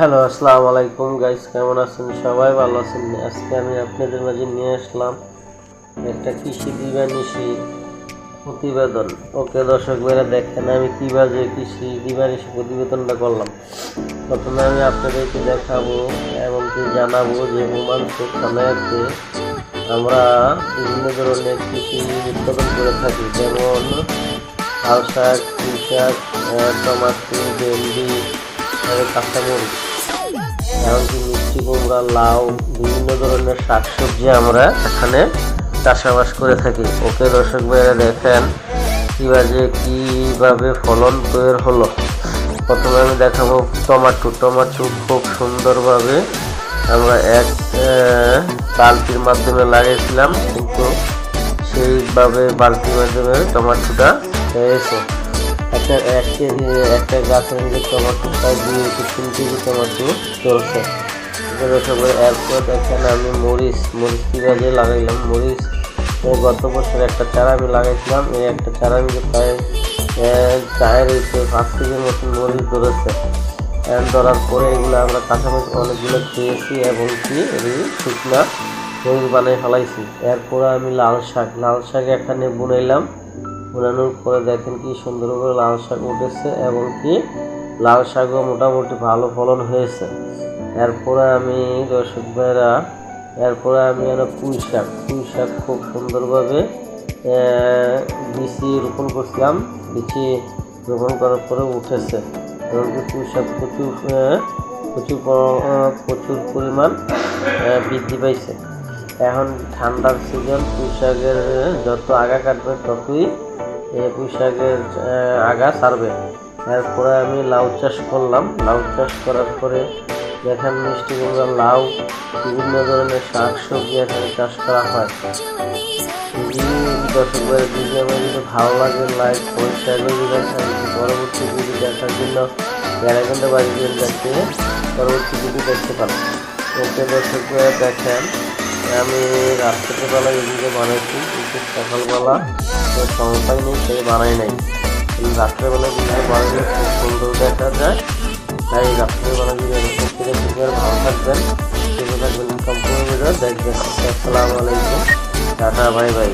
Hello, আসসালামু আলাইকুম guys কেমন আছেন? সবাই ভালো আছেন? আজকে আমি আপনাদের মাঝে নিয়ে আসলাম একটা কৃষি দিবানিশি প্রতিবেদন। ওকে দর্শক ভাইরা দেখেন, আমি কীভাবে কৃষি দিবানিশি প্রতিবেদনটা করলাম। প্রথমে আমি আপনাদেরকে দেখাবো এমনকি জানাব যে ওমান থানাতে আমরা বিভিন্ন ধরনের কৃষি উৎপাদন করে থাকি, যেমন লাল শাক পুঁই শাক টমাটো, ভেন্ডি কাঁচামরিচ। এমনকি মিষ্টি কুমড়া, লাউ, বিভিন্ন ধরনের শাকসবজি আমরা এখানে চাষাবাস করে থাকি। ওকে দর্শক ভাইরা দেখেন কীভাবে কীভাবে ফলন তৈরি হলো। প্রথমে আমি দেখাবো টমাটো। টমাটো খুব সুন্দরভাবে আমরা এক বালতির মাধ্যমে লাগিয়েছিলাম, কিন্তু সেইভাবে বালতির মাধ্যমে টমাটোটা হয়েছে। একটা একটা গাছের মধ্যে টমাটো প্রায় দুই তিন কেজি টমাটো চলছে সবাই এরপর দেখেন, আমি মরিচ মরিচ কীভাবে লাগাইলাম? মরিচ গত বছর একটা চারা আমি লাগাইছিলাম, এই একটা চারা আমি প্রায় চায়ের হয়েছে পাঁচ কেজির মতন মরিচ ধরেছে। ধরার পরে এগুলো আমরা কাঁচামরিচ অনেকগুলো খেয়েছি এবং কি শুকনা মরিচ বানিয়ে ফেলাইছি। এরপরে আমি লাল শাক লাল শাক এখানে বুনাইলাম বুনানোর পরে দেখেন কি সুন্দর করে লাল শাক উঠেছে এবং কি লাল শাকও মোটামুটি ভালো ফলন হয়েছে। এরপরে আমি দর্শক ভাইরা, এরপরে আমি একটা পুঁই শাক। পুঁই শাক খুব সুন্দরভাবে বিচি রোপণ করছিলাম। বিচি রোপণ করার পরে উঠেছে। এবং পুঁই শাক প্রচুর প্রচুর প্রচুর পরিমাণ বৃদ্ধি পাইছে। এখন ঠান্ডার সিজন পুঁই শাকের যত আগা কাটবে ততই পুঁই শাকের আগা ছাড়বে এরপরে আমি লাউ চাষ করলাম। লাউ চাষ করার পরে দেখেন মিষ্টি কুমড়া, লাউ, বিভিন্ন ধরনের শাক সবজি এখানে চাষ করা হয়। দর্শক ভাই আমার যদি ভালো লাগে লাইক করে পরবর্তী ভিডিও দেখার জন্য বেড়াকান্ডা বাড়ি দেখতে পরবর্তী ভিডিও দেখতে পারেন ওকে দর্শক ভাই দেখেন। আমি রাত্রেবেলা এদিকে বানাইছি, কিন্তু সকালবেলা সংসার নেই সেই বানাই নাই। কিন্তু রাত্রেবেলা যেগুলো বানাইলে খুব সুন্দর দেখা যায়। তাই রাত্রেবেলা যদি এরকম থেকে দুপুরে ভালো থাকবেন সেগুলো সম্পূর্ণ ভিডিও দেখবেন। আসসালামু আলাইকুম। Tata, bye bye.